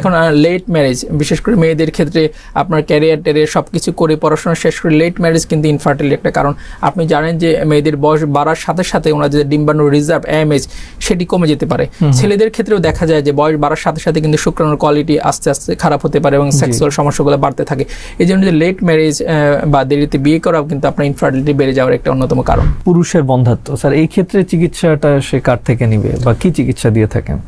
এখন late marriage বিশেষ করে মেয়েদের ক্ষেত্রে আপনার ক্যারিয়ার টেরিয়ার সব কিছু করে পড়াশোনা শেষ করে লেট ম্যারেজ কিন্তু ইনফার্টিলিটি একটা কারণ। আপনি জানেন যে মেয়েদের বয়স বাড়ার সাথে সাথে ওনার যে ডিম্বাণু রিজার্ভ এমএজ সেটি কমে যেতে পারে। ছেলেদের ক্ষেত্রেও দেখা যায় যে বয়স বাড়ার সাথে সাথে কিন্তু শুক্রাণুর কোয়ালিটি আস্তে আস্তে খারাপ হতে পারে এবং সেক্সুয়াল সমস্যাগুলো বাড়তে থাকে। এই জন্য যে লেট ম্যারেজ বা দেরিতে বিয়ে করাও কিন্তু আপনার ইনফার্টিলিটি বেড়ে যাওয়ার একটা অন্যতম কারণ। পুরুষের বন্ধাত্ব স্যার এই ক্ষেত্রে চিকিৎসাটা সে কার থেকে নিবে বা কি চিকিৎসা দিয়ে থাকেন?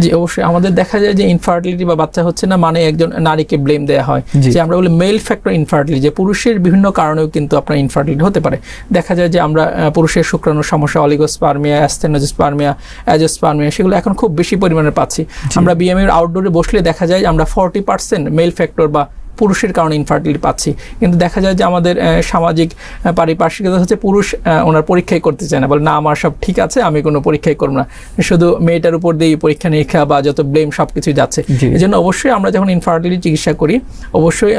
জি অবশ্যই আমাদের দেখা যায় যে ইনফার্টিলিটি বা বাচ্চা হচ্ছে না মানে একজন নারীকে ব্লেম দেওয়া হয়। যে আমরা বলি মেল ফ্যাক্টর ইনফার্টিলিটি যে পুরুষের বিভিন্ন কারণেও কিন্তু আপনার ইনফার্টিলিটি হতে পারে। দেখা যায় যে আমরা পুরুষের শুক্রাণুর সমস্যা অলিগোস্পার্মিয়া অ্যাস্থেনোজোস্পার্মিয়া অ্যাজোস্পার্মিয়া সেগুলো এখন খুব বেশি পরিমাণে পাচ্ছি। আমরা বিএমএর আউটডোরে বসলে দেখা যায় যে আমরা ফর্টি পার্সেন্ট মেল ফ্যাক্টর বা পুরুষের কারণে ইনফার্টিলিটি পাচ্ছি। কিন্তু দেখা যায় যে আমাদের সামাজিক পারিপার্শ্বিকতা হচ্ছে পুরুষ ওনার পরীক্ষাই করতে চায় না। বলে না আমার সব ঠিক আছে আমি কোনো পরীক্ষাই করব না। শুধু মেয়েটার উপর দিয়ে পরীক্ষা নিরীক্ষা বা যত ব্লেম সব কিছু যাচ্ছে। এই জন্য অবশ্যই আমরা যখন ইনফার্টিলিটি চিকিৎসা করি অবশ্যই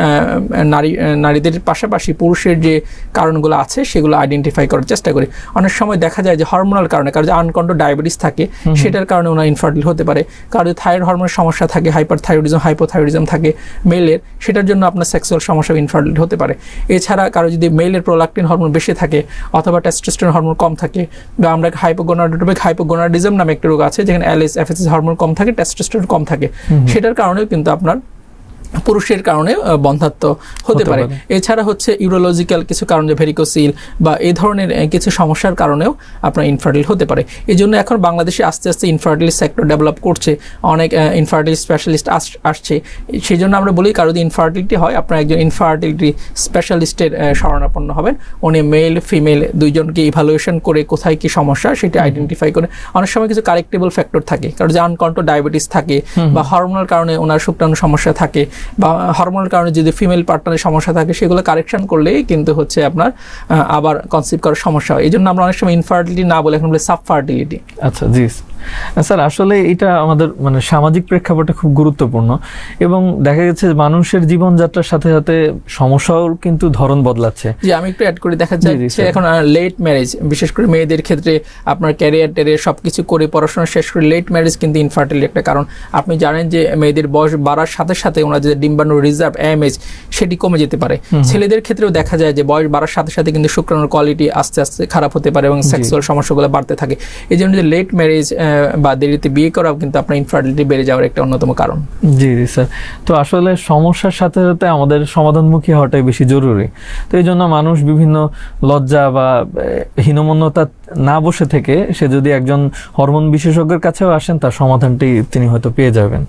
নারী নারীদের পাশাপাশি পুরুষের যে কারণগুলো আছে সেগুলো আইডেন্টিফাই করার চেষ্টা করি। অনেক সময় দেখা যায় যে হরমোনাল কারণে কারও যে আনকন্ট্রোল ডায়াবেটিস থাকে সেটার কারণে ওনার ইনফার্টিল হতে পারে। কারও থাইরয়েড হরমোনের সমস্যা থাকে হাইপার থাইরয়েডিজম হাইপোথাইরয়েডিজম থাকে মেলের সেটার জন্য আপনার সেক্সুয়াল সমস্যা ইনফার্টিলিটি হতে পারে। এছাড়া কারও যদি মেলের প্রোলাক্টিন হরমোন বেশি থাকে অথবা টেস্টোস্টেরন হরমোন কম থাকে বা আমরা হাইপোগোনাডোটোপিক হাইপোগোনাডিজম নামে একটা রোগ আছে যেখানে অ্যালিস এফএসএস হরমোন কম থাকে টেস্টোস্টেরন কম থাকে সেটার কারণেও কিন্তু আপনার পুরুষের কারণে আহ, বন্ধাত্ব হতে পারে। এছাড়া হচ্ছে ইউরোলজিক্যাল কিছু কারণে ভেরিকোসিল বা এই ধরনের কিছু সমস্যার কারণেও আপনার ইনফার্টিল হতে পারে। এই জন্য এখন বাংলাদেশে আস্তে আস্তে ইনফার্টিল সেক্টর ডেভেলপ করছে। অনেক ইনফার্টিল স্পেশালিস্ট আসছে। সেই জন্য আমরা বলি কারও যদি ইনফার্টিলিটি হয় আপনার একজন ইনফার্টিলিটি স্পেশালিস্টের শরণাপন্ন হবেন। উনি মেল ফিমেল দুইজনকে ইভালুয়েশন করে কোথায় কি সমস্যা সেটা আইডেন্টিফাই করে। অনেক সময় কিছু কারেক্টেবল ফ্যাক্টর থাকে। কারণ যে আনকন্ট্রোল ডায়াবেটিস থাকে বা হরমোনাল কারণে ওনার শুক্রাণু সমস্যা থাকে। বা হরমোনের কারণে যদি ফিমেল পার্টনারের সমস্যা থাকে, সেগুলো কারেকশন করলেই কিন্তু হচ্ছে আপনার আবার কনসিভ করার সমস্যা হয়। এই জন্য আমরা অনেক সময় ইনফার্টিলিটি না বলে এখন বলে সাবফার্টিলিটি আচ্ছা জি। স্যার আসলে এটা আমাদের মানে সামাজিক প্রেক্ষাপটে খুব গুরুত্বপূর্ণ এবং দেখা গেছে মানুষের জীবনযাত্রার সাথে সাথে সমস্যাও কিন্তু ধরন বদলাচ্ছে। যে আমি একটু অ্যাড করে। দেখা জি, জি, যাচ্ছে এখন লেট ম্যারেজ বিশেষ করে মেয়েদের ক্ষেত্রে আপনার ক্যারিয়ার ট্যারিয়ার সব কিছু করে পড়াশোনা শেষ করে লেট ম্যারেজ কিন্তু ইনফার্টিলিটি একটা কারণ। আপনি জানেন যে মেয়েদের বয়স বাড়ার সাথে সাথে ওনার যে ডিম্বাণু রিজার্ভ এমএজ সেটি কমে যেতে পারে। ছেলেদের ক্ষেত্রেও দেখা যায় যে বয়স বাড়ার সাথে সাথে কিন্তু শুক্রাণুর কোয়ালিটি আস্তে আস্তে খারাপ হতে পারে এবং সেক্সুয়াল সমস্যাগুলো বাড়তে থাকে। এই জন্য যে লেট ম্যারেজ বা দেরিতে বিয়ে করাও কিন্তু আপনার ইনফার্টিলিটি বেড়ে যাওয়ার একটা অন্যতম কারণ। জি জি স্যার তো আসলে সমস্যার সাথে সাথে আমাদের সমাধানমুখী হওয়াটাই বেশি জরুরি। তো এই জন্য মানুষ বিভিন্ন লজ্জা বা হীনমন্যতা না বসে থেকে সে যদি একজন হরমোন বিশেষজ্ঞের কাছেও আসেন, তার সমাধানটি তিনি হয়তো পেয়ে যাবেন।